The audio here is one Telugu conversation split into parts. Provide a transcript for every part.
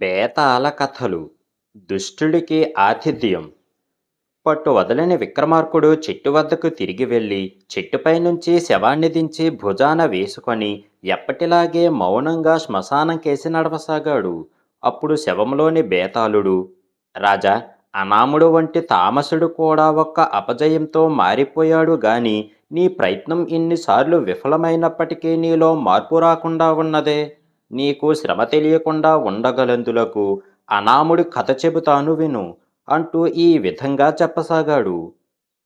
బేతాళ కథలు దుష్టుడికి ఆతిథ్యం. పట్టు వదలని విక్రమార్కుడు చెట్టు వద్దకు తిరిగి వెళ్ళి చెట్టుపై నుంచి శవాన్ని దించి భుజాన వేసుకొని ఎప్పటిలాగే మౌనంగా శ్మశానం కేసి నడవసాగాడు. అప్పుడు శవంలోని బేతాళుడు రాజా అనాముడు వంటి తామసుడు కూడా ఒక్క అపజయంతో మారిపోయాడు గాని నీ ప్రయత్నం ఇన్నిసార్లు విఫలమైనప్పటికీ నీలో మార్పు రాకుండా ఉన్నదే. నీకు శ్రమ తెలియకుండా ఉండగలందులకు అనాముడి కథ చెబుతాను విను అంటూ ఈ విధంగా చెప్పసాగాడు.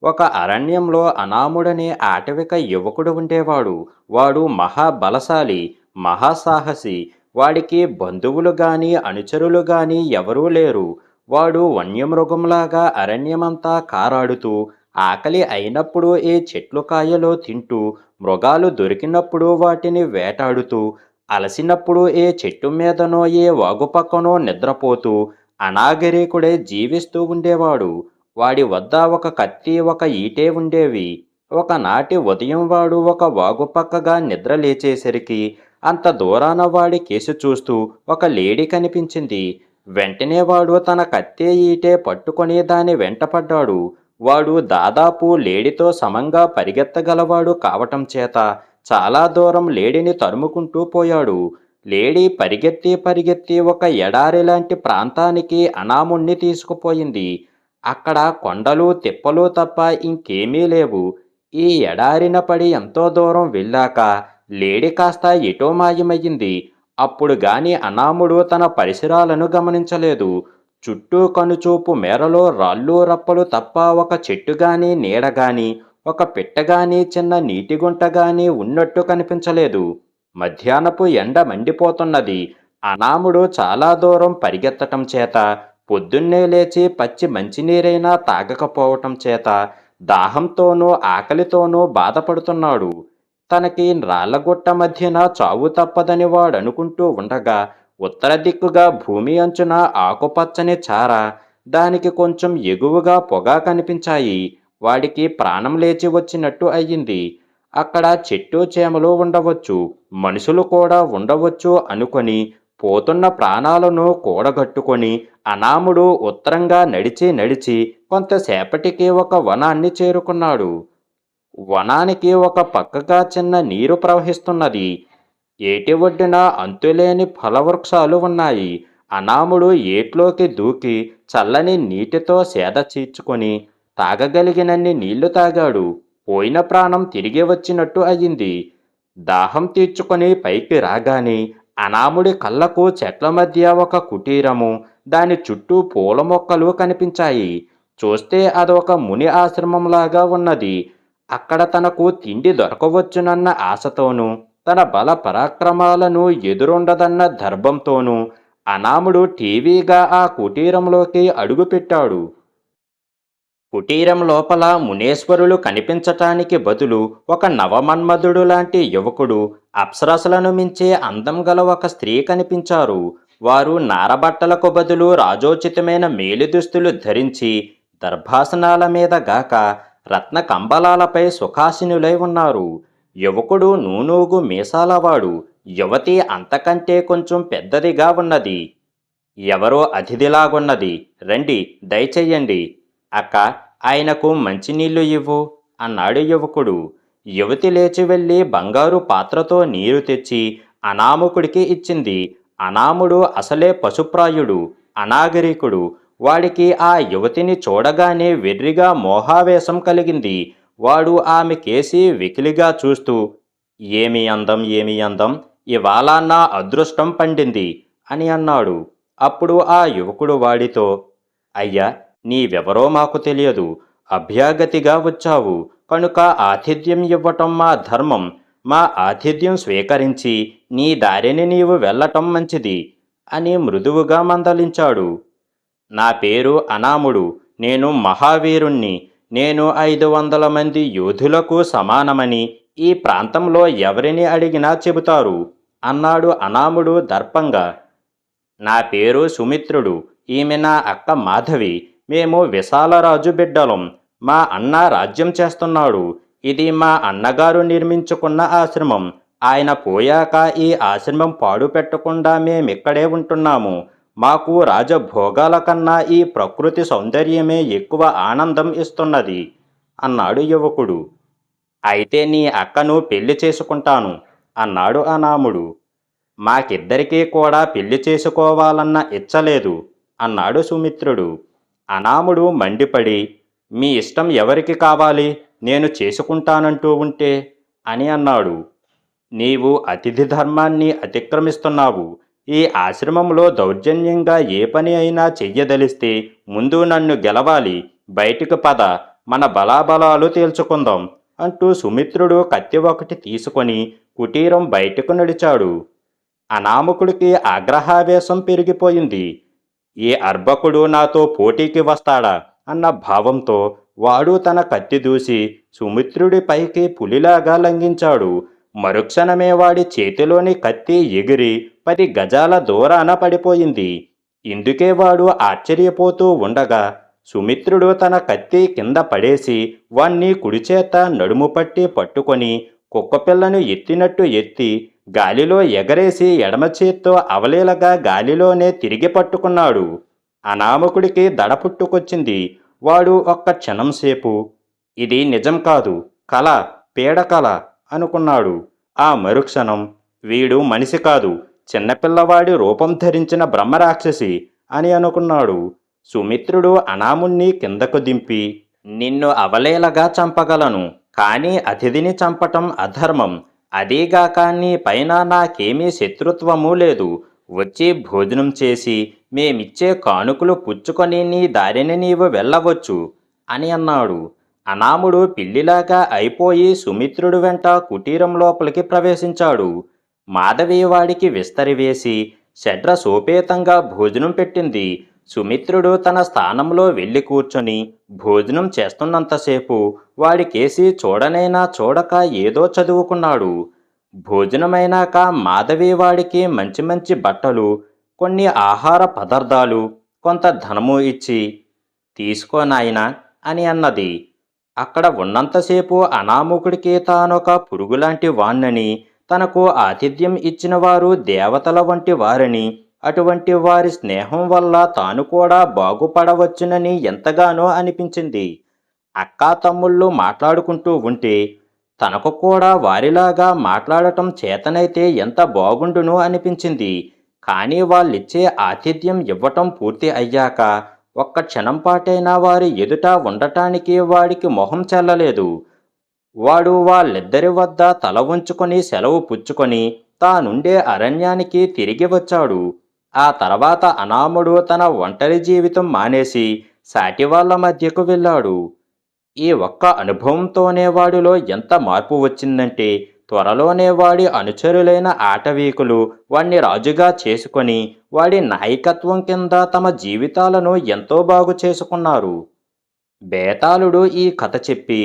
ఒక అరణ్యంలో అనాముడనే ఆటవిక యువకుడు ఉండేవాడు. వాడు మహాబలశాలి మహాసాహసి వాడికి బంధువులు గాని అనుచరులు గాని ఎవరూ లేరు. వాడు వన్యమృగంలాగా అరణ్యమంతా కారాడుతూ ఆకలి అయినప్పుడు ఏ చెట్లు కాయలో తింటూ మృగాలు దొరికినప్పుడు వాటిని వేటాడుతూ అలసినప్పుడు ఏ చెట్టు మీదనో ఏ వాగు పక్కనో నిద్రపోతూ అనాగరికుడే జీవిస్తూ ఉండేవాడు. వాడి వద్ద ఒక కత్తి ఒక ఈటే ఉండేవి. ఒకనాటి ఉదయం వాడు ఒక వాగు పక్కగా నిద్ర లేచేసరికి అంత దూరాన వాడి కేసు చూస్తూ ఒక లేడీ కనిపించింది. వెంటనే వాడు తన కత్తే ఈటే పట్టుకొని దాని వెంటపడ్డాడు వాడు దాదాపు లేడీతో సమంగా పరిగెత్తగలవాడు కావటం చేత చాలా దూరం లేడీని తరుముకుంటూ పోయాడు. లేడీ పరిగెత్తి పరిగెత్తి ఒక ఎడారి లాంటి ప్రాంతానికి అనాముణ్ణి తీసుకుపోయింది. అక్కడ కొండలు తిప్పలు తప్ప ఇంకేమీ లేవు. ఈ ఎడారిన పడి ఎంతో దూరం వెళ్ళాక లేడీ కాస్త ఎటో మాయమయ్యింది. అప్పుడు గాని అనాముడు తన పరిసరాలను గమనించలేదు. చుట్టూ కనుచూపు మేరలో రాళ్ళు రప్పలు తప్ప ఒక చెట్టు గాని నీడ గాని ఒక పిట్టగాని చిన్న నీటి గుంట ఉన్నట్టు కనిపించలేదు. మధ్యాహ్నపు ఎండ మండిపోతున్నది. అనాముడు చాలా దూరం పరిగెత్తటం చేత పొద్దున్నే లేచి పచ్చి మంచినీరైనా తాగకపోవటం చేత దాహంతోనూ ఆకలితోనూ బాధపడుతున్నాడు. తనకి రాళ్ళగుట్ట మధ్యన చావు తప్పదని వాడనుకుంటూ ఉండగా ఉత్తర దిక్కుగా భూమి అంచున ఆకుపచ్చని చార దానికి కొంచెం ఎగువగా పొగ కనిపించాయి. వాడికి ప్రాణం లేచి వచ్చినట్టు అయ్యింది. అక్కడ చెట్టు చేమలు ఉండవచ్చు మనుషులు కూడా ఉండవచ్చు అనుకొని పోతున్న ప్రాణాలను కూడగట్టుకొని అనాముడు ఉత్తరంగా నడిచి నడిచి కొంతసేపటికి ఒక వనాన్ని చేరుకున్నాడు. వనానికి ఒక పక్కగా చిన్న నీరు ప్రవహిస్తున్నది. ఏటి ఒడ్డున అంతులేని ఫలవృక్షాలు ఉన్నాయి. అనాముడు ఏట్లోకి దూకి చల్లని నీటితో సేద చీర్చుకొని తాగగలిగినన్ని నీళ్ళు తాగాడు. పోయిన ప్రాణం తిరిగి వచ్చినట్టు అయింది. దాహం తీర్చుకొని పైకి రాగానే అనాముడి కళ్ళకు చెట్ల మధ్య ఒక కుటీరము దాని చుట్టూ పూల మొక్కలు కనిపించాయి. చూస్తే అదొక ముని ఆశ్రమంలాగా ఉన్నది. అక్కడ తనకు తిండి దొరకవచ్చునన్న ఆశతోనూ తన బల పరాక్రమాలను ఎదురుండదన్న దర్భంతోనూ అనాముడు టీవీగా ఆ కుటీరంలోకి అడుగుపెట్టాడు. కుటీరం లోపల మునేశ్వరులు కనిపించటానికి బదులు ఒక నవమన్మధుడు లాంటి యువకుడు అప్సరసలను మించే అందం గల ఒక స్త్రీ కనిపించారు. వారు నారబట్టలకు బదులు రాజోచితమైన మేలు దుస్తులు ధరించి దర్భాసనాల మీద గాక రత్న కంబలాలపై సుఖాసినులై ఉన్నారు. యువకుడు నూనూగు మీసాలవాడు యువతి అంతకంటే కొంచెం పెద్దదిగా ఉన్నది. ఎవరో అతిథిలాగున్నది. రండి దయచెయ్యండి అక్క ఆయనకు మంచినీళ్ళు ఇవ్వు అన్నాడు యువకుడు. యువతి లేచి వెళ్ళి బంగారు పాత్రతో నీరు తెచ్చి అనామకుడికి ఇచ్చింది. అనాముడు అసలే పశుప్రాయుడు అనాగరికుడు. వాడికి ఆ యువతిని చూడగానే వెర్రిగా మోహావేశం కలిగింది. వాడు ఆమె కేసి వికిలిగా చూస్తూ ఏమి అందం ఏమి అందం? ఇవాళ నా అదృష్టం పండింది అని అన్నాడు. అప్పుడు ఆ యువకుడు వాడితో అయ్యా నీవెవరో మాకు తెలియదు. అభ్యాగతిగా వచ్చావు. కనుక ఆతిథ్యం ఇవ్వటం మా ధర్మం. మా ఆతిథ్యం స్వీకరించి నీ దారిని నీవు వెళ్ళటం మంచిది అని మృదువుగా మందలించాడు. నా పేరు అనాముడు. నేను మహావీరుణ్ణి. నేను ఐదు వందల మంది యోధులకు సమానమని ఈ ప్రాంతంలో ఎవరిని అడిగినా చెబుతారు అన్నాడు అనాముడు దర్పంగా. నా పేరు సుమిత్రుడు. ఈమె నా అక్క మాధవి. మేము విశాలరాజు బిడ్డలం. మా అన్న రాజ్యం చేస్తున్నాడు. ఇది మా అన్నగారు నిర్మించుకున్న ఆశ్రమం. ఆయన పోయాక ఈ ఆశ్రమం పాడు పెట్టకుండా మేమిక్కడే ఉంటున్నాము. మాకు రాజభోగాల కన్నా ఈ ప్రకృతి సౌందర్యమే ఎక్కువ ఆనందం ఇస్తున్నది అన్నాడు యువకుడు. అయితే నీ అక్కను పెళ్ళి చేసుకుంటాను అన్నాడు అనాముడు. మాకిద్దరికీ కూడా పెళ్ళి చేసుకోవాలన్న ఇచ్చలేదు అన్నాడు సుమిత్రుడు. అనాముడు మండిపడి మీ ఇష్టం ఎవరికి కావాలి? నేను చేసుకుంటానంటూ ఉంటే అని అన్నాడు. నీవు అతిథి ధర్మాన్ని అతిక్రమిస్తున్నావు. ఈ ఆశ్రమంలో దౌర్జన్యంగా ఏ పని అయినా చెయ్యదలిస్తే ముందు నన్ను గెలవాలి. బయటికి పద. మన బలాబలాలు తేల్చుకుందాం అంటూ సుమిత్రుడు కత్తి ఒకటి తీసుకొని కుటీరం బయటకు నడిచాడు. అనామకుడికి ఆగ్రహావేశం పెరిగిపోయింది. ఈ అర్భకుడు నాతో పోటీకి వస్తాడా అన్న భావంతో వాడు తన కత్తి దూసి సుమిత్రుడి పైకి పులిలాగా లంఘించాడు. మరుక్షణమే వాడి చేతిలోని కత్తి ఎగిరి పది గజాల దూరాన పడిపోయింది. ఇందుకే వాడు ఆశ్చర్యపోతూ ఉండగా సుమిత్రుడు తన కత్తి కింద పడేసి వాణ్ణి కుడిచేత నడుము పట్టి పట్టుకొని కుక్కపిల్లను ఎత్తినట్టు ఎత్తి గాలిలో ఎగరేసి ఎడమ చేత్తో అవలీలగా గాలిలోనే తిరిగి పట్టుకున్నాడు. అనామకుడికి దడ పుట్టుకొచ్చింది వాడు ఒక్క క్షణం సేపు ఇది నిజం కాదు కళ పీడకళ అనుకున్నాడు. ఆ మరుక్షణం వీడు మనిషి కాదు చిన్నపిల్లవాడి రూపం ధరించిన బ్రహ్మరాక్షసి అని అనుకున్నాడు. సుమిత్రుడు అనాముణ్ణి కిందకు దింపి నిన్ను అవలేలగా చంపగలను కానీ అతిథిని చంపటం అధర్మం. అదీగాక నీ పైన నాకేమీ శత్రుత్వము లేదు. వచ్చి భోజనం చేసి మేమిచ్చే కానుకలు పుచ్చుకొని నీ దారిని నీవు వెళ్ళవచ్చు అని అన్నాడు. అనాముడు పిల్లిలాగా అయిపోయి సుమిత్రుడు వెంట కుటీరం లోపలికి ప్రవేశించాడు. మాధవి వాడికి విస్తరివేసి షడ్ర సోపేతంగా భోజనం పెట్టింది. సుమిత్రుడు తన స్థానంలో వెళ్ళి కూర్చొని భోజనం చేస్తున్నంతసేపు వాడికేసి చూడనైనా చూడక ఏదో చదువుకున్నాడు. భోజనమైనాక మాధవి వాడికి మంచి మంచి బట్టలు కొన్ని ఆహార పదార్థాలు కొంత ధనము ఇచ్చి తీసుకో నాయనా అని అన్నది. అక్కడ ఉన్నంతసేపు అనామకుడికి తానొక పురుగులాంటి వాణ్ణని తనకు ఆతిథ్యం ఇచ్చిన వారు దేవతల వంటి వారని అటువంటి వారి స్నేహం వల్ల తాను కూడా బాగుపడవచ్చునని ఎంతగానో అనిపించింది. అక్కా తమ్ముళ్ళు మాట్లాడుకుంటూ ఉంటే తనకు కూడా వారిలాగా మాట్లాడటం చేతనైతే ఎంత బాగుండును అనిపించింది. కానీ వాళ్ళిచ్చే ఆతిథ్యం ఇవ్వటం పూర్తి అయ్యాక ఒక్క క్షణం పాటైనా వారి ఎదుట ఉండటానికి వాడికి మొహం చెల్లలేదు. వాడు వాళ్ళిద్దరి వద్ద తల ఉంచుకొని సెలవు పుచ్చుకొని తానుండే అరణ్యానికి తిరిగి వచ్చాడు. ఆ తర్వాత అనాముడు తన ఒంటరి జీవితం మానేసి సాటి వాళ్ళ మధ్యకు వెళ్ళాడు. ఈ ఒక్క అనుభవంతోనే వాడిలో ఎంత మార్పు వచ్చిందంటే త్వరలోనే వాడి అనుచరులైన ఆటవీకులు వాణ్ణి రాజుగా చేసుకొని వాడి నాయకత్వం కింద తమ జీవితాలను ఎంతో బాగు చేసుకున్నారు. బేతాళుడు ఈ కథ చెప్పి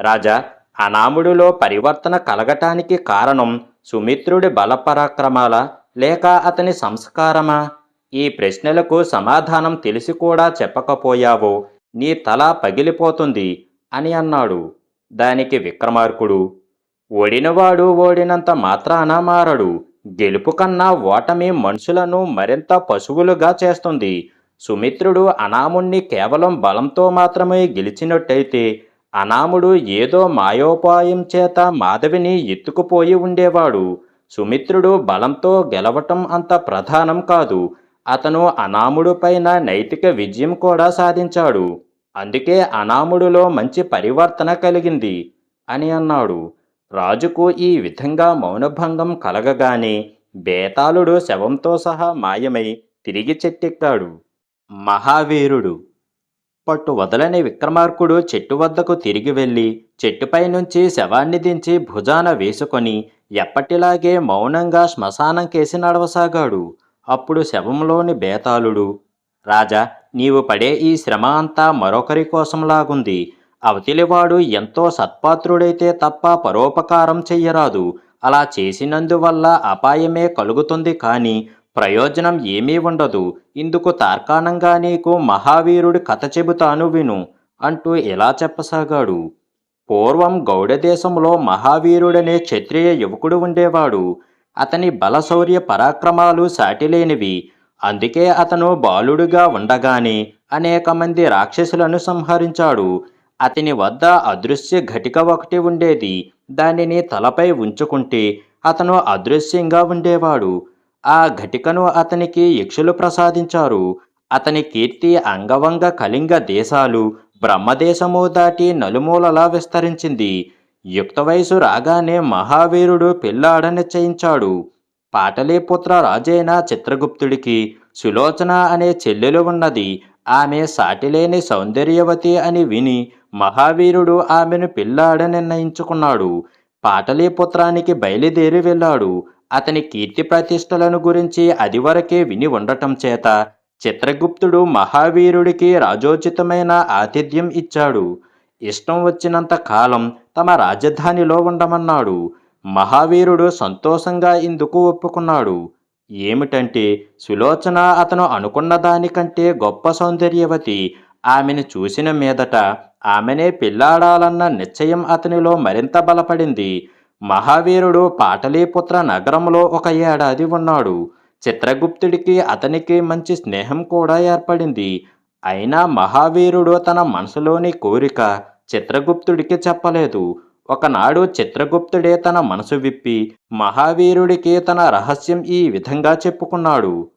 రాజా అనాముడిలో పరివర్తన కలగటానికి కారణం సుమిత్రుడి బలపరాక్రమాల? లేక అతని సంస్కారమా? ఈ ప్రశ్నలకు సమాధానం తెలిసి కూడా చెప్పకపోయావో. నీ తల పగిలిపోతుంది అని అన్నాడు. దానికి విక్రమార్కుడు ఓడినవాడు ఓడినంత మాత్రాన మారడు. గెలుపు కన్నా ఓటమి మనుషులను మరింత పశువులుగా చేస్తుంది. సుమిత్రుడు అనాముణ్ణి కేవలం బలంతో మాత్రమే గెలిచినట్టయితే అనాముడు ఏదో మాయోపాయం చేత మాధవిని ఎత్తుకుపోయి ఉండేవాడు. సుమిత్రుడు బలంతో గెలవటం అంత ప్రధానం కాదు. అతను అనాముడు పైన నైతిక విజయం కూడా సాధించాడు. అందుకే అనాముడులో మంచి పరివర్తన కలిగింది అని అన్నాడు. రాజుకు ఈ విధంగా మౌనభంగం కలగగానే బేతాళుడు శవంతో సహా మాయమై తిరిగి చెట్టెక్కాడు. మహావీరుడు పట్టు వదలని విక్రమార్కుడు చెట్టు వద్దకు తిరిగి వెళ్ళి చెట్టుపై నుంచి శవాన్ని దించి భుజాన వేసుకొని ఎప్పటిలాగే మౌనంగా శ్మశానం కేసి నడవసాగాడు. అప్పుడు శవంలోని బేతాళుడు రాజా నీవు పడే ఈ శ్రమ అంతా మరొకరి కోసంలాగుంది. అవతిలివాడు ఎంతో సత్పాత్రుడైతే తప్ప పరోపకారం చెయ్యరాదు. అలా చేసినందువల్ల అపాయమే కలుగుతుంది కానీ ప్రయోజనం ఏమీ ఉండదు. ఇందుకు తార్కాణంగా నీకు మహావీరుడి కథ చెబుతాను విను అంటూ ఇలా చెప్పసాగాడు. పూర్వం గౌడ దేశంలో మహావీరుడనే క్షత్రియ యువకుడు ఉండేవాడు. అతని బలశౌర్య పరాక్రమాలు సాటిలేనివి. అందుకే అతను బాలుడుగా ఉండగానే అనేక మంది రాక్షసులను సంహరించాడు. అతని వద్ద అదృశ్య ఘటిక ఒకటి ఉండేది. దానిని తలపై ఉంచుకుంటే అతను అదృశ్యంగా ఉండేవాడు. ఆ ఘటికను అతనికి యక్షులు ప్రసాదించారు. అతని కీర్తి అంగవంగ కళింగ దేశాలు బ్రహ్మదేశము దాటి నలుమూలలా విస్తరించింది. యుక్త వయసు రాగానే మహావీరుడు పెళ్ళాడ నిశ్చయించాడు. పాటలీపుత్ర రాజైన చిత్రగుప్తుడికి. సులోచన అనే చెల్లెలు ఉన్నది. ఆమె సాటిలేని సౌందర్యవతి అని విని మహావీరుడు ఆమెను పిల్లాడ నిర్ణయించుకున్నాడు. పాటలీపుత్రానికి బయలుదేరి వెళ్ళాడు. అతని కీర్తి ప్రతిష్టలను గురించి అదివరకే విని ఉండటం చేత చిత్రగుప్తుడు మహావీరుడికి రాజోచితమైన ఆతిథ్యం ఇచ్చాడు. ఇష్టం వచ్చినంత కాలం తమ రాజధానిలో ఉండమన్నాడు. మహావీరుడు సంతోషంగా ఇందుకు ఒప్పుకున్నాడు. ఏమిటంటే సులోచన అతను అనుకున్న దానికంటే గొప్ప సౌందర్యవతి. ఆమెను చూసిన మీదట ఆమెనే పిల్లాడాలన్న నిశ్చయం అతనిలో మరింత బలపడింది. మహావీరుడు పాటలీపుత్ర నగరంలో ఒక ఏడాది ఉన్నాడు. చిత్రగుప్తుడికి అతనికి మంచి స్నేహం కూడా ఏర్పడింది. అయినా మహావీరుడు తన మనసులోని కోరిక చిత్రగుప్తుడికి చెప్పలేదు. ఒకనాడు చిత్రగుప్తుడే తన మనసు విప్పి మహావీరుడికి తన రహస్యం ఈ విధంగా చెప్పుకున్నాడు.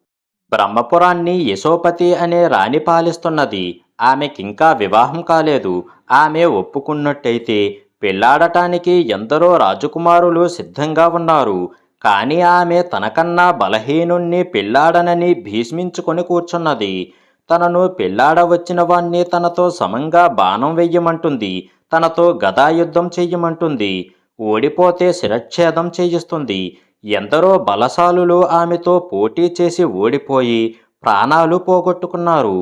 బ్రహ్మపురాన్ని యశోపతి అనే రాణి పాలిస్తున్నది. ఆమెకింకా వివాహం కాలేదు. ఆమె ఒప్పుకున్నట్టయితే పెళ్ళాడటానికి ఎందరో రాజకుమారులు సిద్ధంగా ఉన్నారు. కానీ ఆమె తనకన్నా బలహీనుణ్ణి పెళ్ళాడనని భీష్మించుకొని కూర్చున్నది. తనను పెళ్ళాడవచ్చిన వాణ్ణి తనతో సమంగా బాణం వెయ్యమంటుంది. తనతో గదాయుద్ధం చెయ్యమంటుంది. ఓడిపోతే శిరచ్ఛేదం చేయిస్తుంది. ఎందరో బలశాలులు ఆమెతో పోటీ చేసి ఓడిపోయి ప్రాణాలు పోగొట్టుకున్నారు.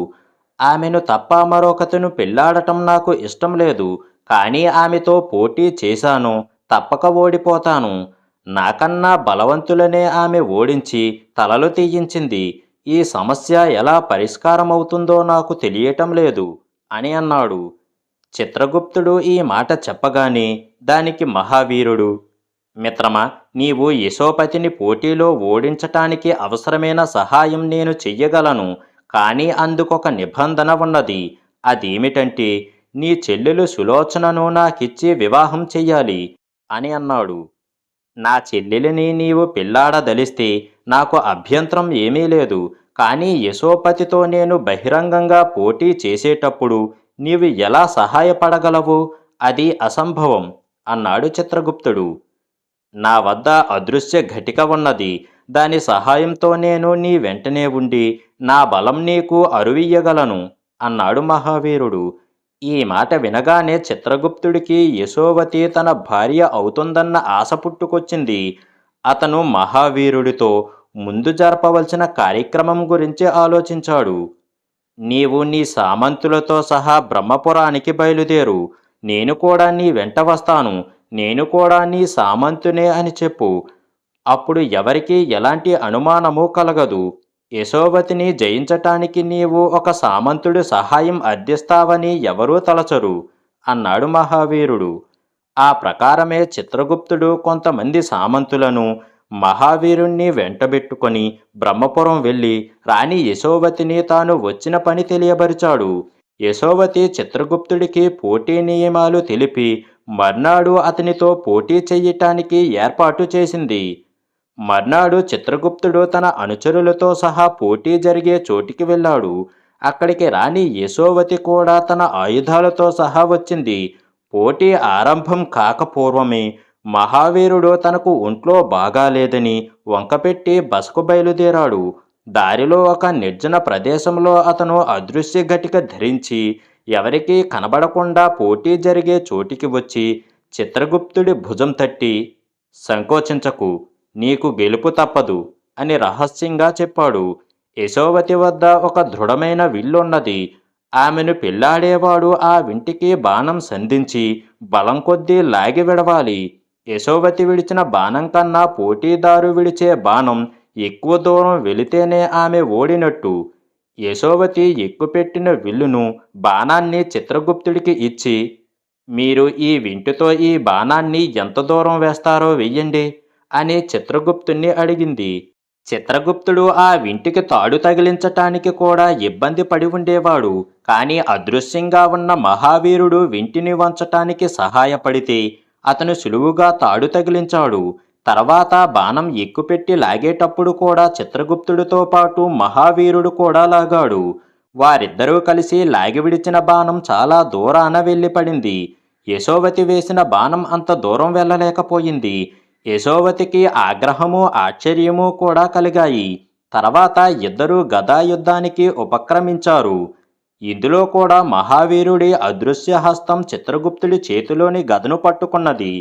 ఆమెను తప్ప మరొకతను పెళ్ళాడటం నాకు ఇష్టం లేదు. కానీ ఆమెతో పోటీ చేశాను. తప్పక ఓడిపోతాను. నాకన్నా బలవంతులనే ఆమె ఓడించి తలలు తీయించింది ఈ సమస్య ఎలా పరిష్కారమవుతుందో నాకు తెలియటం లేదు అని అన్నాడు. చిత్రగుప్తుడు ఈ మాట చెప్పగానే దానికి మహావీరుడు మిత్రమా నీవు యశోపతిని పోటీలో ఓడించటానికి అవసరమైన సహాయం నేను చెయ్యగలను కానీ అందుకొక నిబంధన ఉన్నది. అదేమిటంటే నీ చెల్లెలు సులోచనను నాకిచ్చి వివాహం చెయ్యాలి అని అన్నాడు. నా చెల్లెలిని నీవు పిల్లాడదలిస్తే నాకు అభ్యంతరం ఏమీ లేదు. కానీ యశోపతితో నేను బహిరంగంగా పోటీ చేసేటప్పుడు నీవు ఎలా సహాయపడగలవు? అది అసంభవం అన్నాడు చిత్రగుప్తుడు. నా వద్ద అదృశ్య ఘటిక ఉన్నది. దాని సహాయంతో నేను నీ వెంటనే ఉండి నా బలం నీకు అరువియ్యగలను అన్నాడు మహావీరుడు. ఈ మాట వినగానే చిత్రగుప్తుడికి యశోవతి తన భార్య అవుతుందన్న ఆశ పుట్టుకొచ్చింది. అతను మహావీరుడితో ముందు జరపవలసిన కార్యక్రమం గురించి ఆలోచించాడు. నీవు నీ సామంతులతో సహా బ్రహ్మపురానికి బయలుదేరు. నేను కూడా నీ వెంట వస్తాను. నేను కూడా నీ సామంతునే అని చెప్పు. అప్పుడు ఎవరికీ ఎలాంటి అనుమానము కలగదు. యశోవతిని జయించటానికి నీవు ఒక సామంతుడి సహాయం అర్థిస్తావని ఎవరూ తలచరు అన్నాడు మహావీరుడు. ఆ ప్రకారమే చిత్రగుప్తుడు కొంతమంది సామంతులను మహావీరుణ్ణి వెంటబెట్టుకొని బ్రహ్మపురం వెళ్ళి రాణి యశోవతిని తాను వచ్చిన పని తెలియబరిచాడు. యశోవతి చిత్రగుప్తుడికి పోటీ నియమాలు తెలిపి మర్నాడు అతనితో పోటీ చెయ్యటానికి ఏర్పాటు చేసింది. మర్నాడు చిత్రగుప్తుడు తన అనుచరులతో సహా పోటీ జరిగే చోటికి వెళ్ళాడు. అక్కడికి రాణి యశోవతి కూడా తన ఆయుధాలతో సహా వచ్చింది. పోటీ ఆరంభం కాకపూర్వమే. మహావీరుడు తనకు ఒంట్లో బాగాలేదని వంకపెట్టి బసకు బయలుదేరాడు. దారిలో ఒక నిర్జన ప్రదేశంలో అతను అదృశ్య ఘటిక ధరించి ఎవరికీ కనబడకుండా పోటీ జరిగే చోటికి వచ్చి చిత్రగుప్తుడి భుజం తట్టి సంకోచించకు నీకు గెలుపు తప్పదు అని రహస్యంగా చెప్పాడు. యశోవతి వద్ద ఒక దృఢమైన విల్లున్నది. ఆమెను పెళ్ళాడేవాడు ఆ వింటికి బాణం సంధించి బలం కొద్దీ లాగి విడవాలి. యశోవతి విడిచిన బాణం కన్నా పోటీదారు విడిచే బాణం ఎక్కువ దూరం వెళితేనే ఆమె ఓడినట్టు. యశోవతి ఎక్కుపెట్టిన విల్లును బాణాన్ని చిత్రగుప్తుడికి ఇచ్చి మీరు ఈ వింటితో ఈ బాణాన్ని ఎంత దూరం వేస్తారో వెయ్యండి. అని చిత్రగుప్తుణ్ణి అడిగింది. చిత్రగుప్తుడు ఆ వింటికి తాడు తగిలించటానికి కూడా ఇబ్బంది పడి ఉండేవాడు. కానీ అదృశ్యంగా ఉన్న మహావీరుడు వింటిని వంచటానికి సహాయపడితే అతను సులువుగా తాడు తగిలించాడు. తర్వాత బాణం ఎక్కుపెట్టి లాగేటప్పుడు కూడా చిత్రగుప్తుడితో పాటు మహావీరుడు కూడా లాగాడు. వారిద్దరూ కలిసి లాగి విడిచిన బాణం చాలా దూరాన వెళ్ళి పడింది యశోవతి వేసిన బాణం అంత దూరం వెళ్ళలేకపోయింది. యశోవతికి ఆగ్రహము ఆశ్చర్యము కూడా కలిగాయి. తర్వాత ఇద్దరూ గదాయుద్ధానికి ఉపక్రమించారు. ఇందులో కూడా మహావీరుడి అదృశ్యహస్తం చిత్రగుప్తుడి చేతిలోని గదను పట్టుకున్నది.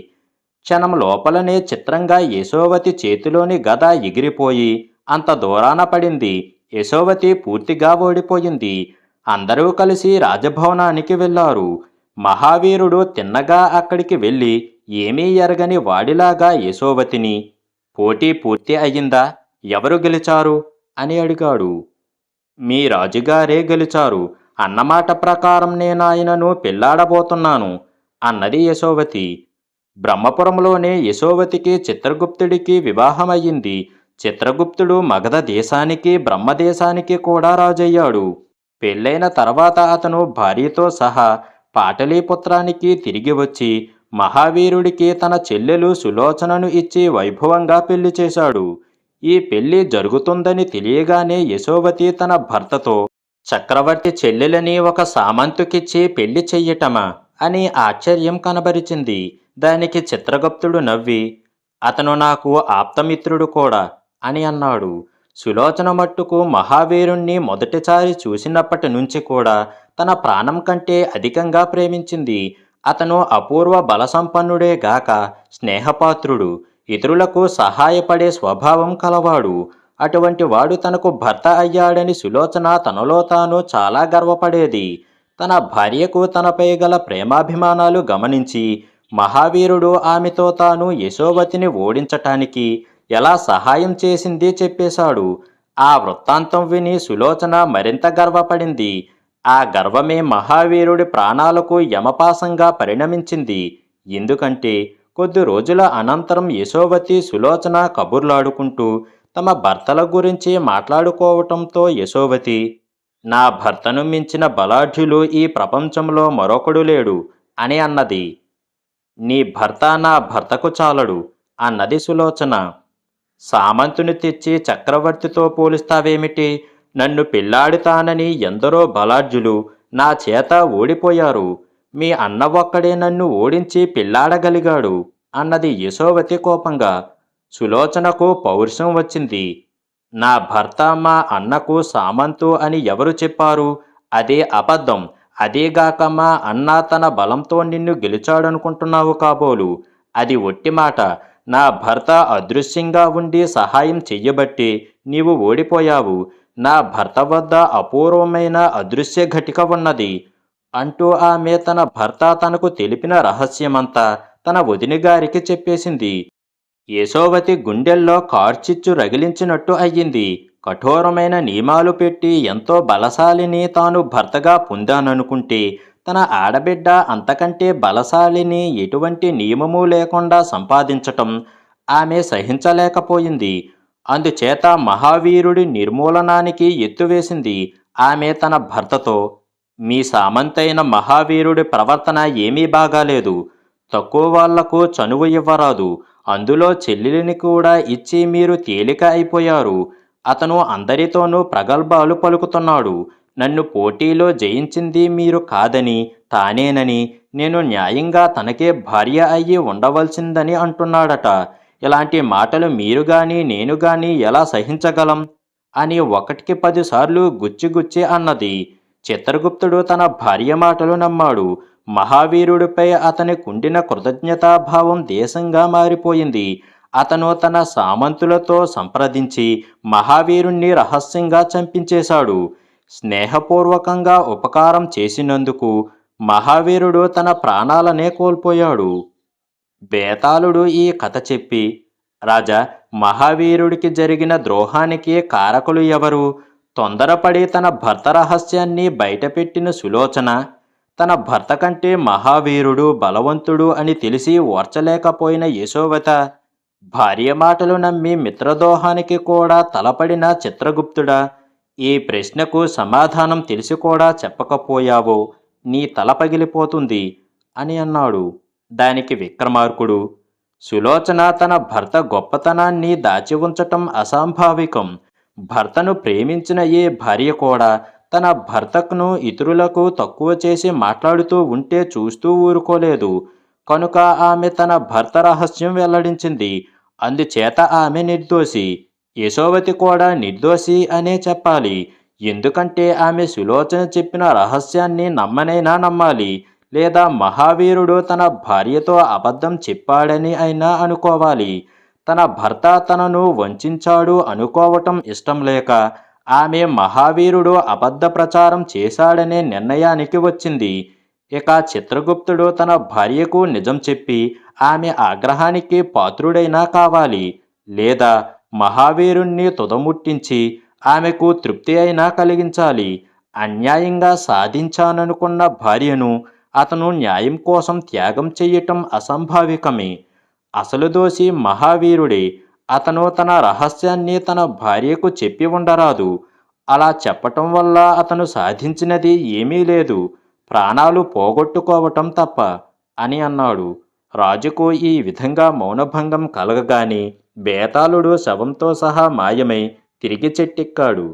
క్షణం లోపలనే చిత్రంగా యశోవతి చేతిలోని గద ఎగిరిపోయి అంత దూరాన పడింది. యశోవతి పూర్తిగా ఓడిపోయింది. అందరూ కలిసి రాజభవనానికి వెళ్ళారు. మహావీరుడు తిన్నగా అక్కడికి వెళ్ళి ఏమీ ఎరగని వాడిలాగా యశోవతిని పోటీ పూర్తి అయ్యిందా ఎవరు గెలిచారు? అని అడిగాడు. మీ రాజుగారే గెలిచారు. అన్నమాట ప్రకారం నేనాయనను పెళ్ళాడబోతున్నాను అన్నది యశోవతి. బ్రహ్మపురంలోనే యశోవతికి చిత్రగుప్తుడికి వివాహమయ్యింది. చిత్రగుప్తుడు మగధ దేశానికి బ్రహ్మదేశానికి కూడా రాజయ్యాడు. పెళ్ళైన తర్వాత అతను భార్యతో సహా పాటలీపుత్రానికి తిరిగి వచ్చి మహావీరుడికి తన చెల్లెలు సులోచనను ఇచ్చి వైభవంగా పెళ్ళి చేశాడు. ఈ పెళ్ళి జరుగుతుందని తెలియగానే యశోవతి తన భర్తతో చక్రవర్తి చెల్లెలని ఒక సామంతుకిచ్చి పెళ్ళి చెయ్యటమా? అని ఆశ్చర్యం కనబరిచింది. దానికి చిత్రగుప్తుడు నవ్వి అతను నాకు ఆప్తమిత్రుడు కూడా అని అన్నాడు. సులోచన మట్టుకు మహావీరుణ్ణి మొదటిసారి చూసినప్పటి నుంచి కూడా తన ప్రాణం కంటే అధికంగా ప్రేమించింది. అతను అపూర్వ బలసంపన్నుడే గాక స్నేహపాత్రుడు. ఇతరులకు సహాయపడే స్వభావం కలవాడు. అటువంటి వాడు తనకు భర్త అయ్యాడని సులోచన తనలో తాను చాలా గర్వపడేది. తన భార్యకు తనపై గల ప్రేమాభిమానాలు గమనించి మహావీరుడు ఆమెతో తాను యశోవతిని ఓడించటానికి ఎలా సహాయం చేసింది చెప్పేశాడు. ఆ వృత్తాంతం విని సులోచన మరింత గర్వపడింది. ఆ గర్వమే మహావీరుడి ప్రాణాలకు యమపాసంగా పరిణమించింది. ఎందుకంటే కొద్ది రోజుల అనంతరం యశోవతి సులోచన కబుర్లాడుకుంటూ తమ భర్తల గురించి మాట్లాడుకోవటంతో యశోవతి నా భర్తను మించిన బలాఢ్యులు ఈ ప్రపంచంలో మరొకడు లేడు అని అన్నది. నీ భర్త నా భర్తకు చాలడు అన్నది సులోచన. సామంతుని తెచ్చి చక్రవర్తితో పోలిస్తావేమిటి? నన్ను పెళ్ళాడుతానని ఎందరో బలార్జులు నా చేత ఓడిపోయారు. మీ అన్న ఒక్కడే నన్ను ఓడించి పెళ్ళాడగలిగాడు అన్నది యశోవతి కోపంగా సులోచనకు పౌరుషం వచ్చింది. నా భర్త మా అన్నకు సామంతు అని ఎవరు చెప్పారు? అదే అబద్ధం. అదేగాక మా అన్న తన బలంతో నిన్ను గెలిచాడనుకుంటున్నావు కాబోలు. అది ఒట్టి మాట. నా భర్త అదృశ్యంగా ఉండి సహాయం చెయ్యబట్టి నీవు ఓడిపోయావు. నా భర్త వద్ద అపూర్వమైన అదృశ్య ఘటిక ఉన్నది. అంటూ ఆమె తన భర్త తనకు తెలిపిన రహస్యమంతా తన వదిన గారికి చెప్పేసింది. యశోవతి గుండెల్లో కార్చిచ్చు రగిలించినట్టు అయ్యింది. కఠోరమైన నియమాలు పెట్టి ఎంతో బలశాలిని తాను భర్తగా పొందాననుకుంటే తన ఆడబిడ్డ అంతకంటే బలశాలిని ఎటువంటి నియమము లేకుండా సంపాదించటం ఆమె సహించలేకపోయింది. అందుచేత మహావీరుడి నిర్మూలనానికి ఎత్తువేసింది ఆమె తన భర్తతో మీ సామంతైన మహావీరుడి ప్రవర్తన ఏమీ బాగాలేదు. తక్కువ వాళ్ళకు చనువు ఇవ్వరాదు. అందులో చెల్లెలిని కూడా ఇచ్చి మీరు తేలిక అయిపోయారు. అతను అందరితోనూ ప్రగల్భాలు పలుకుతున్నాడు. నన్ను పోటీలో జయించింది మీరు కాదని తానేనని నేను న్యాయంగా తనకే భార్య అయ్యి ఉండవలసిందని అంటున్నాడట. ఇలాంటి మాటలు మీరు గాని నేను గాని ఎలా సహించగలం? అని ఒకటికి పదిసార్లు గుచ్చిగుచ్చి అన్నది. చిత్రగుప్తుడు తన భార్య మాటలు నమ్మాడు. మహావీరుడిపై అతని కుండిన కృతజ్ఞతాభావం దేశంగా మారిపోయింది. అతను తన సామంతులతో సంప్రదించి మహావీరుణ్ణి రహస్యంగా చంపించేశాడు. స్నేహపూర్వకంగా ఉపకారం చేసినందుకు మహావీరుడు తన ప్రాణాలనే కోల్పోయాడు. బేతాళుడు ఈ కథ చెప్పి రాజా మహావీరుడికి జరిగిన ద్రోహానికి కారకులు ఎవరు? తొందరపడి తన భర్త రహస్యాన్ని బయటపెట్టిన సులోచన. తన భర్త కంటే మహావీరుడు బలవంతుడు అని తెలిసి ఓర్చలేకపోయిన యశోవత. భార్య మాటలు నమ్మి మిత్రదోహానికి కూడా తలపడిన చిత్రగుప్తుడా. ఈ ప్రశ్నకు సమాధానం తెలిసి కూడా చెప్పకపోయావో. నీ తల పగిలిపోతుంది అని అన్నాడు. దానికి విక్రమార్కుడు సులోచన తన భర్త గొప్పతనాన్ని దాచి ఉంచటం అసాంభావికం. భర్తను ప్రేమించిన ఏ భార్య కూడా తన భర్తకును ఇతరులకు తక్కువ చేసి మాట్లాడుతూ ఉంటే చూస్తూ ఊరుకోలేదు. కనుక ఆమె తన భర్త రహస్యం వెల్లడించింది. అందుచేత ఆమె నిర్దోషి. యశోవతి కూడా నిర్దోషి అనే చెప్పాలి. ఎందుకంటే ఆమె సులోచన చెప్పిన రహస్యాన్ని నమ్మనైనా నమ్మాలి. లేదా మహావీరుడు తన భార్యతో అబద్ధం చెప్పాడని అయినా అనుకోవాలి. తన భర్త తనను వంచాడు అనుకోవటం ఇష్టం లేక ఆమె మహావీరుడు అబద్ధ ప్రచారం చేశాడనే నిర్ణయానికి వచ్చింది. ఇక చిత్రగుప్తుడు తన భార్యకు నిజం చెప్పి ఆమె ఆగ్రహానికి పాత్రుడైనా కావాలి. లేదా మహావీరుణ్ణి తుదముట్టించి ఆమెకు తృప్తి అయినా కలిగించాలి. అన్యాయంగా సాధించాననుకున్న భార్యను అతను న్యాయం కోసం త్యాగం చెయ్యటం అసంభావికమే. అసలు దోషి మహావీరుడే. అతను తన రహస్యాన్ని తన భార్యకు చెప్పి ఉండరాదు. అలా చెప్పటం వల్ల అతను సాధించినది ఏమీ లేదు. ప్రాణాలు పోగొట్టుకోవటం తప్ప అని అన్నాడు. రాజుకు ఈ విధంగా మౌనభంగం కలగగానే బేతాళుడు శవంతో సహా మాయమై తిరిగి చెట్టెక్కాడు.